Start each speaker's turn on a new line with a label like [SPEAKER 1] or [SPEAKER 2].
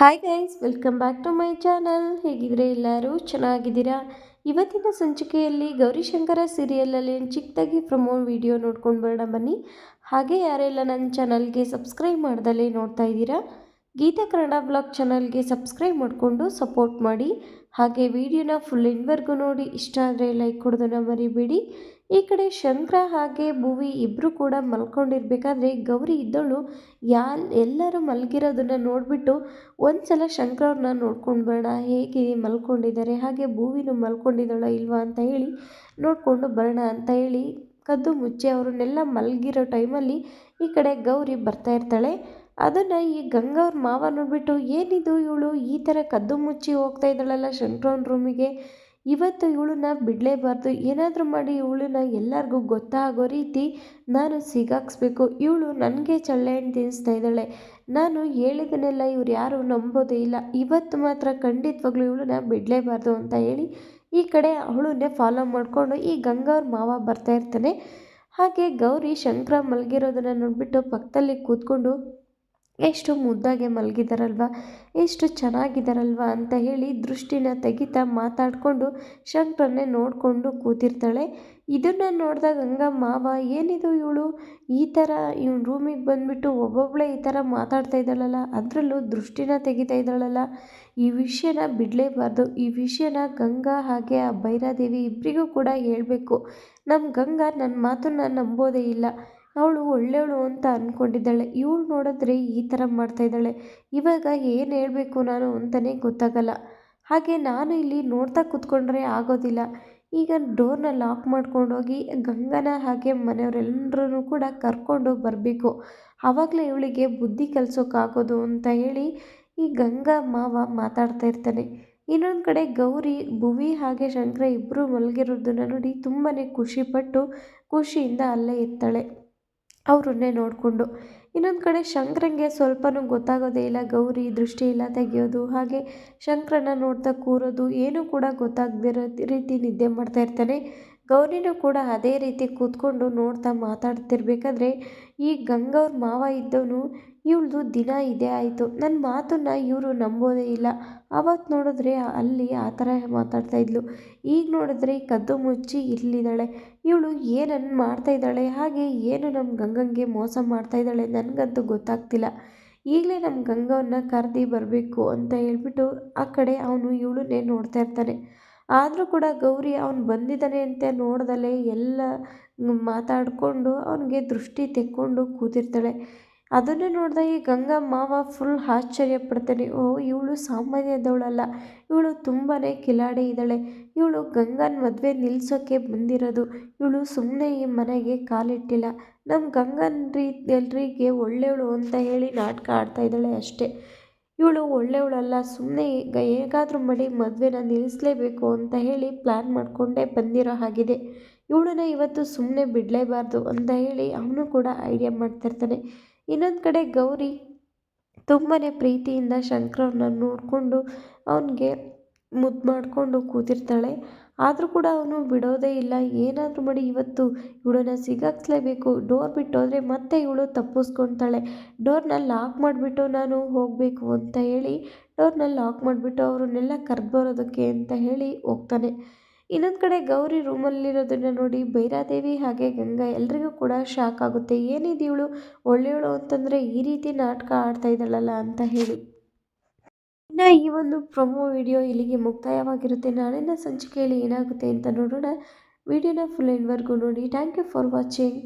[SPEAKER 1] Hi guys welcome back to my channel ಹೇಗಿದ್ರೆ ಎಲ್ಲರೂ ಚೆನ್ನಾಗಿದ್ದೀರಾ? ಇವತ್ತಿನ ಸಂಚಿಕೆಯಲ್ಲಿ ಗೌರಿಶಂಕರ ಸೀರಿಯಲಲ್ಲಿ ಚಿಕ್ಕದಾಗಿ ಪ್ರಮೋ ವಿಡಿಯೋ ನೋಡ್ಕೊಂಡು ಬರೋಣ ಬನ್ನಿ. ಹಾಗೆ ಯಾರೆಲ್ಲ ನನ್ನ ಚಾನಲ್ಗೆ ಸಬ್ಸ್ಕ್ರೈಬ್ ಮಾಡ್ದಲೇ ನೋಡ್ತಾ ಇದ್ದೀರಾ, ಗೀತಾ ಕನ್ನಡ ಬ್ಲಾಗ್ ಚಾನಲ್ಗೆ ಸಬ್ಸ್ಕ್ರೈಬ್ ಮಾಡಿಕೊಂಡು ಸಪೋರ್ಟ್ ಮಾಡಿ. ಹಾಗೆ ವಿಡಿಯೋನ ಫುಲ್ ಇನ್ವರೆಗೂ ನೋಡಿ. ಇಷ್ಟ ಆದರೆ ಲೈಕ್ ಕೊಡೋದನ್ನು ಮರಿಬೇಡಿ. ಈ ಕಡೆ ಶಂಕರ ಹಾಗೆ ಭುವಿ ಇಬ್ಬರು ಕೂಡ ಮಲ್ಕೊಂಡಿರ್ಬೇಕಾದ್ರೆ ಗೌರಿ ಇದ್ದಳು. ಯಾ ಎಲ್ಲರೂ ಮಲಗಿರೋದನ್ನ ನೋಡಿಬಿಟ್ಟು ಒಂದು ಸಲ ಶಂಕರವ್ರನ್ನ ನೋಡ್ಕೊಂಡು ಬರೋಣ, ಹೇಗೆ ಮಲ್ಕೊಂಡಿದ್ದಾರೆ, ಹಾಗೆ ಭೂವಿನೂ ಮಲ್ಕೊಂಡಿದ್ದಾಳ ಇಲ್ವಾ ಅಂತ ಹೇಳಿ ನೋಡಿಕೊಂಡು ಬರೋಣ ಅಂತ ಹೇಳಿ ಕದ್ದು ಮುಚ್ಚಿ ಅವ್ರನ್ನೆಲ್ಲ ಮಲಗಿರೋ ಟೈಮಲ್ಲಿ ಈ ಕಡೆ ಗೌರಿ ಬರ್ತಾ ಇರ್ತಾಳೆ. ಅದನ್ನು ಈ ಗಂಗವ್ರ ಮಾವ ನೋಡಿಬಿಟ್ಟು, ಏನಿದು ಇವಳು? ಈ ಥರ ಕದ್ದು ಮುಚ್ಚಿ ಹೋಗ್ತಾ ಇದ್ದಾಳಲ್ಲ ಶಂಕರವ್ನ ರೂಮಿಗೆ ಇವತ್ತು ಇವಳನ್ನ ಬಿಡಲೇಬಾರ್ದು. ಏನಾದರೂ ಮಾಡಿ ಇವಳನ್ನ ಎಲ್ಲರಿಗೂ ಗೊತ್ತಾಗೋ ರೀತಿ ನಾನು ಸಿಗಾಕ್ಸ್ಬೇಕು. ಇವಳು ನನಗೆ ಚಳ್ಳೆ ಹಣ್ಣು ತಿನ್ನಿಸ್ತಾ ಇದ್ದಾಳೆ. ನಾನು ಹೇಳಿದನೆಲ್ಲ ಇವ್ರು ಯಾರು ನಂಬೋದೇ ಇಲ್ಲ. ಇವತ್ತು ಮಾತ್ರ ಖಂಡಿತವಾಗ್ಲೂ ಇವಳನ್ನ ಬಿಡಲೇಬಾರ್ದು ಅಂತ ಹೇಳಿ ಈ ಕಡೆ ಅವಳನ್ನೇ ಫಾಲೋ ಮಾಡಿಕೊಂಡು ಈ ಗಂಗಾವ್ರ ಮಾವ ಬರ್ತಾ ಇರ್ತಾನೆ. ಹಾಗೆ ಗೌರಿ ಶಂಕರ ಮಲಗಿರೋದನ್ನು ನೋಡಿಬಿಟ್ಟು ಪಕ್ಕದಲ್ಲಿ ಕೂತ್ಕೊಂಡು ಎಷ್ಟು ಮುದ್ದಾಗೆ ಮಲಗಿದಾರಲ್ವ, ಎಷ್ಟು ಚೆನ್ನಾಗಿದ್ದಾರಲ್ವ ಅಂತ ಹೇಳಿ ದೃಷ್ಟಿನ ತೆಗಿತಾ ಮಾತಾಡಿಕೊಂಡು ಶಂಕರನ್ನೇ ನೋಡಿಕೊಂಡು ಕೂತಿರ್ತಾಳೆ. ಇದನ್ನು ನೋಡಿದಾಗ ಗಂಗಾ ಮಾವ ಏನಿದು ಇವಳು? ಈ ಥರ ಇವನು ರೂಮಿಗೆ ಬಂದುಬಿಟ್ಟು ಒಬ್ಬೊಬ್ಬಳೇ ಈ ಥರ ಮಾತಾಡ್ತಾ ಇದ್ದಾಳಲ್ಲ, ಅದರಲ್ಲೂ ದೃಷ್ಟಿನ ತೆಗಿತಾ ಇದ್ದಾಳಲ್ಲ. ಈ ವಿಷಯನ ಬಿಡಲೇಬಾರ್ದು. ಈ ವಿಷಯನ ಗಂಗಾ ಹಾಗೆ ಆ ಭೈರಾದೇವಿ ಇಬ್ಬರಿಗೂ ಕೂಡ ಹೇಳಬೇಕು. ನಮ್ಮ ಗಂಗಾ ನನ್ನ ಮಾತನ್ನು ನಂಬೋದೇ ಇಲ್ಲ. ಅವಳು ಒಳ್ಳೆಯವಳು ಅಂತ ಅಂದ್ಕೊಂಡಿದ್ದಾಳೆ ಇವಳು ನೋಡಿದ್ರೆ ಈ ಥರ ಮಾಡ್ತಾ ಇದ್ದಾಳೆ. ಇವಾಗ ಏನು ಹೇಳಬೇಕು ನಾನು ಅಂತಲೇ ಗೊತ್ತಾಗಲ್ಲ. ಹಾಗೆ ನಾನು ಇಲ್ಲಿ ನೋಡ್ತಾ ಕೂತ್ಕೊಂಡ್ರೆ ಆಗೋದಿಲ್ಲ. ಈಗ ಡೋರ್ನ ಲಾಕ್ ಮಾಡ್ಕೊಂಡೋಗಿ ಗಂಗನ ಹಾಗೆ ಮನೆಯವರೆಲ್ಲರೂ ಕೂಡ ಕರ್ಕೊಂಡು ಬರಬೇಕು. ಆವಾಗಲೇ ಇವಳಿಗೆ ಬುದ್ಧಿ ಕಲಿಸೋಕ್ಕಾಗೋದು ಅಂತ ಹೇಳಿ ಈ ಗಂಗಾ ಮಾವ ಮಾತಾಡ್ತಾ ಇರ್ತಾನೆ. ಇನ್ನೊಂದು ಕಡೆ ಗೌರಿ, ಭುವಿ ಹಾಗೆ ಶಂಕರ ಇಬ್ಬರು ಮಲಗಿರೋದನ್ನು ನೋಡಿ ತುಂಬಾ ಖುಷಿಪಟ್ಟು ಖುಷಿಯಿಂದ ಅಲ್ಲೇ ಇರ್ತಾಳೆ. ಅವ್ರನ್ನೇ ನೋಡಿಕೊಂಡು. ಇನ್ನೊಂದು ಕಡೆ ಶಂಕರಂಗೆ ಸ್ವಲ್ಪನೂ ಗೊತ್ತಾಗೋದೇ ಇಲ್ಲ. ಗೌರಿ ದೃಷ್ಟಿ ಇಲ್ಲ ತೆಗೆಯೋದು, ಹಾಗೆ ಶಂಕರನ್ನ ನೋಡ್ತಾ ಕೂರೋದು, ಏನೂ ಕೂಡ ಗೊತ್ತಾಗದಿರೋ ರೀತಿ ನಿದ್ದೆ ಮಾಡ್ತಾ ಇರ್ತಾನೆ. ಗೌರಿನೂ ಕೂಡ ಅದೇ ರೀತಿ ಕೂತ್ಕೊಂಡು ನೋಡ್ತಾ ಮಾತಾಡ್ತಿರ್ಬೇಕಾದ್ರೆ, ಈ ಗಂಗವ್ರ ಮಾವ ಇದ್ದವನು ಇವಳ್ದು ದಿನ ಇದೇ ಆಯಿತು. ನನ್ನ ಮಾತನ್ನು ಇವರು ನಂಬೋದೇ ಇಲ್ಲ. ಅವತ್ತು ನೋಡಿದ್ರೆ ಅಲ್ಲಿ ಆ ಥರ ಮಾತಾಡ್ತಾ ಇದ್ಲು. ಈಗ ನೋಡಿದ್ರೆ ಕದ್ದು ಮುಚ್ಚಿ ಇಲ್ಲಿದ್ದಾಳೆ. ಇವಳು ಏನನ್ನು ಮಾಡ್ತಾ ಇದ್ದಾಳೆ? ಹಾಗೆ ಏನು ನಮ್ಮ ಗಂಗಂಗೆ ಮೋಸ ಮಾಡ್ತಾ ಇದ್ದಾಳೆ? ನನಗಂತೂ ಗೊತ್ತಾಗ್ತಿಲ್ಲ. ಈಗಲೇ ನಮ್ಮ ಗಂಗವನ್ನು ಕರೆದಿ ಬರಬೇಕು ಅಂತ ಹೇಳ್ಬಿಟ್ಟು ಆ ಕಡೆ ಅವನು ಇವಳನ್ನೇ ನೋಡ್ತಾ ಇರ್ತಾನೆ. ಆದರೂ ಕೂಡ ಗೌರಿ ಅವನು ಬಂದಿದ್ದಾನೆ ಅಂತ ನೋಡ್ದಲೇ ಎಲ್ಲ ಮಾತಾಡಿಕೊಂಡು ಅವನಿಗೆ ದೃಷ್ಟಿ ತೆಕ್ಕೊಂಡು ಕೂತಿರ್ತಾಳೆ. ಅದನ್ನು ನೋಡಿದ ಈ ಗಂಗಾ ಮಾವ ಫುಲ್ ಆಶ್ಚರ್ಯ ಪಡ್ತಾನೆ ಓ, ಇವಳು ಸಾಮಾನ್ಯದವಳಲ್ಲ. ಇವಳು ತುಂಬಾ ಕಿಲಾಡಿ ಇದ್ದಾಳೆ. ಇವಳು ಗಂಗನ ಮದುವೆ ನಿಲ್ಲಿಸೋಕ್ಕೆ ಬಂದಿರೋದು. ಇವಳು ಸುಮ್ಮನೆ ಈ ಮನೆಗೆ ಕಾಲಿಟ್ಟಿಲ್ಲ. ನಮ್ಮ ಗಂಗನ ರೀ, ಎಲ್ರಿಗೆ ಒಳ್ಳೆಯವಳು ಅಂತ ಹೇಳಿ ನಾಟಕ ಆಡ್ತಾ ಇದ್ದಾಳೆ ಅಷ್ಟೇ. ಇವಳು ಒಳ್ಳೆಯವಳಲ್ಲ ಸುಮ್ಮನೆ ಈಗ ಹೇಗಾದರೂ ಮಾಡಿ ಮದುವೆನ ನಿಲ್ಲಿಸಲೇಬೇಕು ಅಂತ ಹೇಳಿ ಪ್ಲ್ಯಾನ್ ಮಾಡಿಕೊಂಡೇ ಬಂದಿರೋ ಹಾಗಿದೆ. ಇವಳನ್ನ ಇವತ್ತು ಸುಮ್ಮನೆ ಬಿಡಲೇಬಾರ್ದು ಅಂತ ಹೇಳಿ ಅವನು ಕೂಡ ಐಡಿಯಾ ಮಾಡ್ತಿರ್ತಾನೆ ಇನ್ನೊಂದು ಕಡೆ ಗೌರಿ ತುಂಬಾ ಪ್ರೀತಿಯಿಂದ ಶಂಕರವ್ರನ್ನ ನೋಡಿಕೊಂಡು ಅವನಿಗೆ ಮುದ್ದು ಮಾಡಿಕೊಂಡು ಕೂತಿರ್ತಾಳೆ. ಆದರೂ ಕೂಡ ಅವನು ಬಿಡೋದೇ ಇಲ್ಲ. ಏನಾದರೂ ಮಾಡಿ ಇವತ್ತು ಇವಳನ್ನ ಸಿಗಾಕ್ಸ್ಲೇಬೇಕು. ಡೋರ್ ಬಿಟ್ಟು ಹೋದರೆ ಮತ್ತೆ ಇವಳು ತಪ್ಪಿಸ್ಕೊತಾಳೆ. ಡೋರ್ನ ಲಾಕ್ ಮಾಡಿಬಿಟ್ಟು ನಾನು ಹೋಗಬೇಕು ಅಂತ ಹೇಳಿ, ಡೋರ್ನ ಲಾಕ್ ಮಾಡಿಬಿಟ್ಟು ಅವರನ್ನೆಲ್ಲ ಕರೆದು ಬರೋದಕ್ಕೆ ಅಂತ ಹೇಳಿ ಹೋಗ್ತಾನೆ. ಇನ್ನೊಂದು ಕಡೆ ಗೌರಿ ರೂಮಲ್ಲಿರೋದನ್ನು ನೋಡಿ ಭೈರಾದೇವಿ ಹಾಗೆ ಗಂಗಾ ಎಲ್ರಿಗೂ ಕೂಡ ಶಾಕ್ ಆಗುತ್ತೆ. ಏನಿದೆ ಇವಳು? ಒಳ್ಳೆಯವಳು ಅಂತಂದರೆ ಈ ರೀತಿ ನಾಟಕ ಆಡ್ತಾ ಇದ್ದಾಳಲ್ಲ ಅಂತ ಹೇಳಿ. ಇನ್ನು ಈ ಒಂದು ಪ್ರೊಮೋ ವಿಡಿಯೋ ಇಲ್ಲಿಗೆ ಮುಕ್ತಾಯವಾಗಿರುತ್ತೆ. ನಾಳಿನ ಸಂಚಿಕೆಯಲ್ಲಿ ಏನಾಗುತ್ತೆ ಅಂತ ನೋಡೋಣ. ವಿಡಿಯೋನ ಫುಲ್ ಎಂಡ್ವರೆಗೂ ನೋಡಿ. Thank you for watching